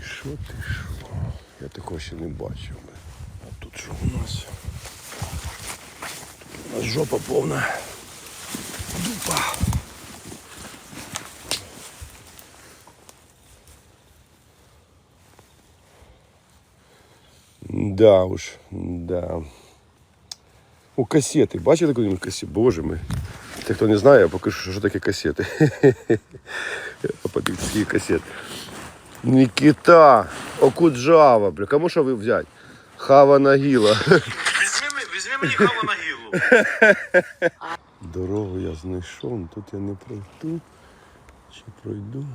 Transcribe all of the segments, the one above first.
що, ти що? Я такого ще не бачив. А тут що у нас? У нас жопа повна. Дупа. Да уж, да. У касети. Бачили коли касети? Боже мой. Те, хто не знає, я покажу, що таке касети. Подивіться, скільки касет. Нікіта, Окуджава, бля, кому що ви взяти? Хава Нагіла. Візьми, візьми мені хаву на гілу. Дорогу я знайшов, ну тут я не пройду. Чи пройду?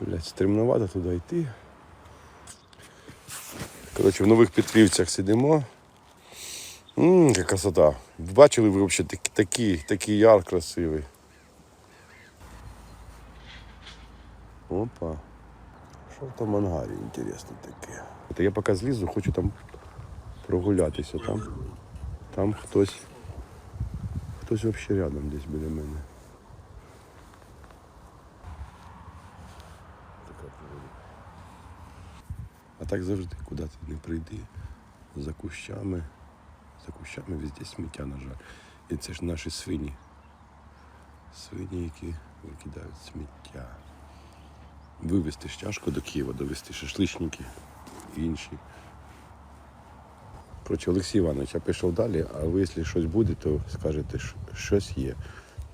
Блять, стремновато туди йти. Коротше, в нових Петрівцях сидимо. Ммм, яка красота. Бачили ви взагалі такий, такий яр красивий. Опа. Що там ангарі інтересне таке? Та я поки злізу, хочу там прогулятися. Там, там хтось. Хтось взагалі рядом десь біля мене. А так завжди, куди ти не прийди. За кущами. За кущами везде сміття, на жаль. І це ж наші свині. Свині, які викидають сміття. Вивезти тяжко до Києва, довезти шашличники і інші. Коротше, Олексій Іванович, я пішов далі, а ви, якщо щось буде, то скажете, що щось є.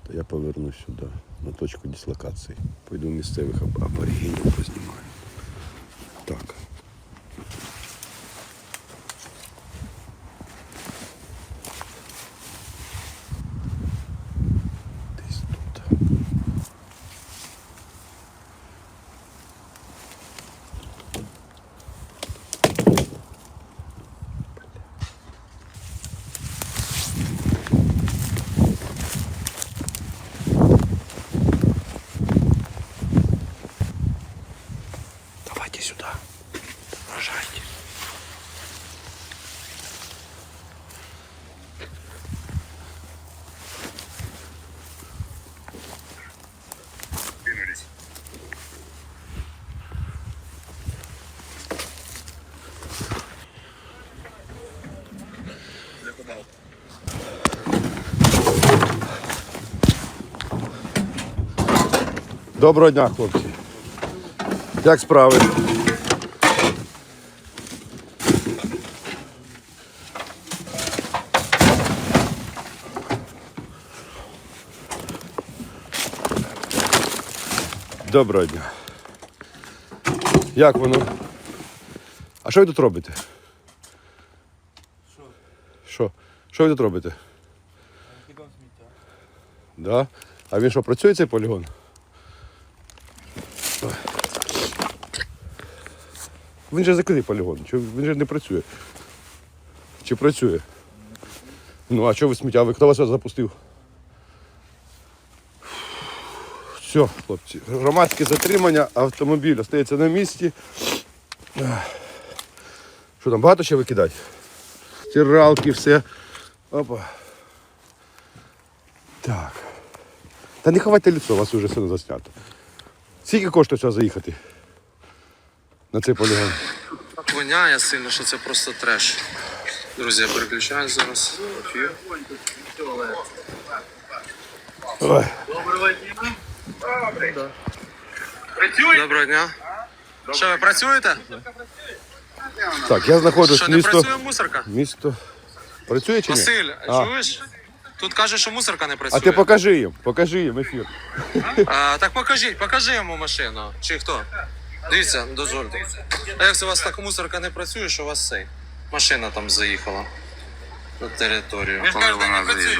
То я повернусь сюди, на точку дислокації. Пойду місцевих аб- аборигенів познімаю. Сюда. Рожайте. Доброго дня, хлопці. Як справи? Доброго дня. Як воно? А що ви тут робите? Що? Що? Що ви тут робите? Кидом сміття. Да? А він що, працює цей полігон? Він же закритий полігон. Чи він же не працює? Чи працює? Ну, а що ви сміття? Ви хто вас запустив? Все, хлопці. Громадське затримання, автомобіль остається на місці. Що там, багато ще викидати? Стиралки, все. Опа. Так. Та не ховайте лицо, у вас вже все заснято. Скільки коштує сюди заїхати? На цей полігон? Так воняє сильно, що це просто треш. Друзі, я переключаюсь зараз. Ефір. Ой. Доброго дня. Що, ви працюєте? Так, я знаходжусь Що, не місто. працює мусорка? Місто. Працює чи ні? Василь, А. чуєш? Тут кажуть, що мусорка не працює. А ти покажи їм, покажи їм ефір. А, так покажіть, покажи йому машину. Чи хто? Дивіться, дозвольте. А як у вас так мусорка не працює, що у вас цей? Машина там заїхала на територію. Ви ж не працює.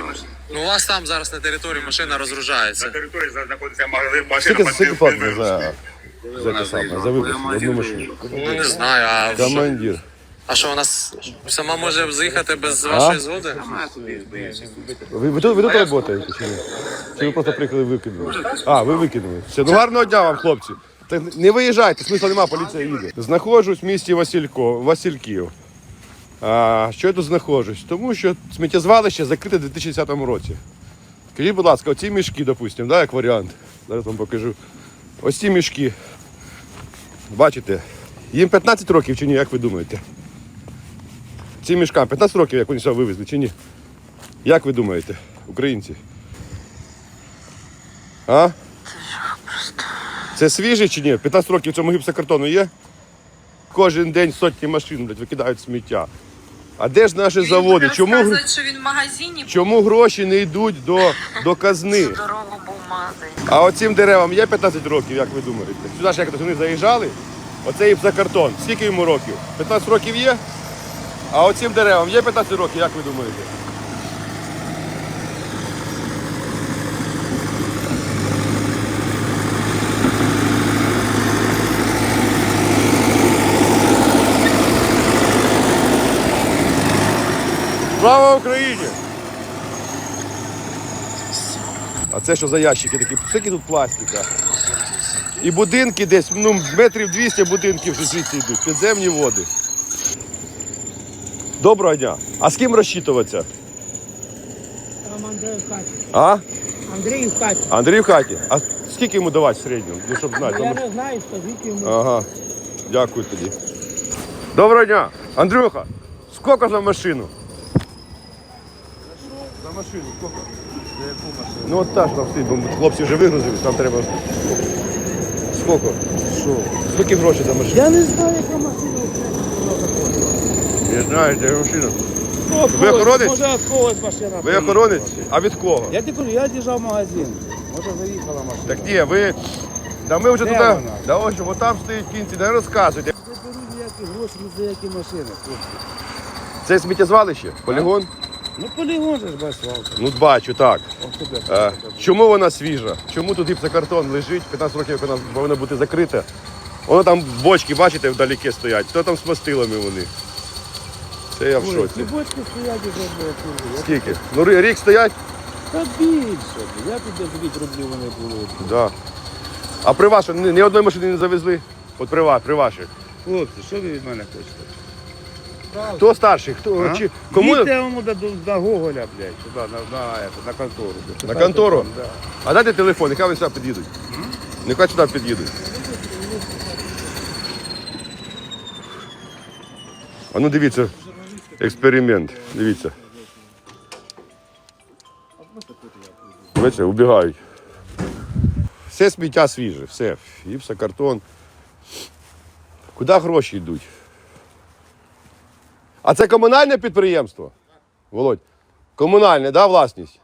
Ну у вас там зараз на території машина розгружається. На території знаходиться магазин машина. скільки платно за, за те саме, за випуск, одну машину? Ну не знаю, а що, Командир. а що у нас сама може заїхати без вашої згоди? Ви, ви тут, ви тут працюєте чи ні? Чи ви просто приїхали викинули? А, ви викинули. Все, ну гарного дня вам, хлопці. Так не виїжджайте, смисла нема, поліція їде. Знаходжусь в місті Василько, Васильків. А, що я тут знаходжусь? Тому що сміттєзвалище закрите в 2010 році. Скажіть, будь ласка, оці мішки, допустимо, да, як варіант. Зараз вам покажу. Ось ці мішки. бачите, їм 15 років чи ні, як ви думаєте? Цим мішкам 15 років, як вони сюди вивезли, чи ні? Як ви думаєте, українці? А? Це свіже чи ні? 15 років цьому гіпсокартону є? Кожен день сотні машин блядь, викидають сміття. А де ж наші заводи? Чому, Розказують, що він в магазині чому гроші не йдуть до, до казни? дорогу був магазин. А оцим деревам є 15 років, як ви думаєте? Сюди ж як вони заїжджали, оце картон. Скільки йому років? 15 років є? А оцим деревам є 15 років, як ви думаєте? Слава Україні! А це що за ящики такі? Скільки тут пластика? І будинки десь, ну, метрів 200 будинків що звідси йдуть, підземні води. Доброго дня. А з ким розчитуватися? Там Андрей в хаті. А? Андрій в хаті. Андрій в хаті. А скільки йому давати в середньому? Ну, щоб знати. Я не знаю, скажіть йому. Ага. Дякую тоді. Доброго дня. Андрюха, скільки за машину? Машину, скільки? За яку машину? Ну от та ж там стоїть, бо хлопці вже вигрузились, там треба. Скільки? Що? Скільки грошей за машину? Я не знаю, яка машина. Не знаєте, машина. Ну, Ви охоронець? Може, від когось машина. Ви приїхала. охоронець? А від кого? Я тобі кажу, я держав магазин. Може, заїхала машина. Так ні, ви. Та ми вже Де туди. вона? Да ось, бо там стоїть в кінці, не розказуйте. Я беру ніякі гроші, ні за які машини. хлопці. Це сміттєзвалище? Полігон? Ну, полігон же ж без свалка. Ну бачу, так. Ось. Е, чому вона свіжа? Чому тут гіпсокартон лежить? 15 років вона повинна бути закрита. Воно там бочки, бачите, вдалеке стоять. Хто там з мастилами вони? Це я в Ой, ці шоці. бочки стоять уже, блядь. Скільки? Ну рі- рік стоять? Та більше. блядь. Я тут десь від рублів вони були. Да. А при вашому ні, ні одної машини не завезли? От при, ва- при ваших. Хлопці, що ви від мене хочете? Хто старший? Хто, А? чи, кому? Їдьте йому до, до, до Гоголя, блядь, сюди, на, на, это, на контору. На контору? Да. А дайте телефон, нехай вони сюди під'їдуть. Нехай сюди під'їдуть. А ну дивіться, експеримент. Дивіться. Бачите, убігають. Все сміття свіже, все. Гіпса, картон. Куди гроші йдуть? А це комунальне підприємство? Володь, комунальне, да, власність?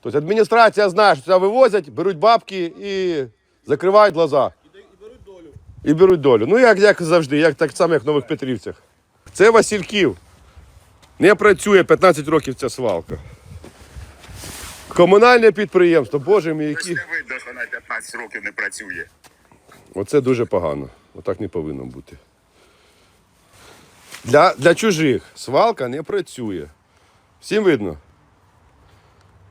Тобто адміністрація знає, що це вивозять, беруть бабки і закривають глаза. І беруть долю. І беруть долю. Ну, як, як завжди, як так само, як в Нових Петрівцях. Це Васильків. Не працює 15 років ця свалка. Комунальне підприємство, боже мій, які. не видно, що на 15 років не працює. Оце дуже погано. Отак не повинно бути. Для, для чужих свалка не працює. Всім видно?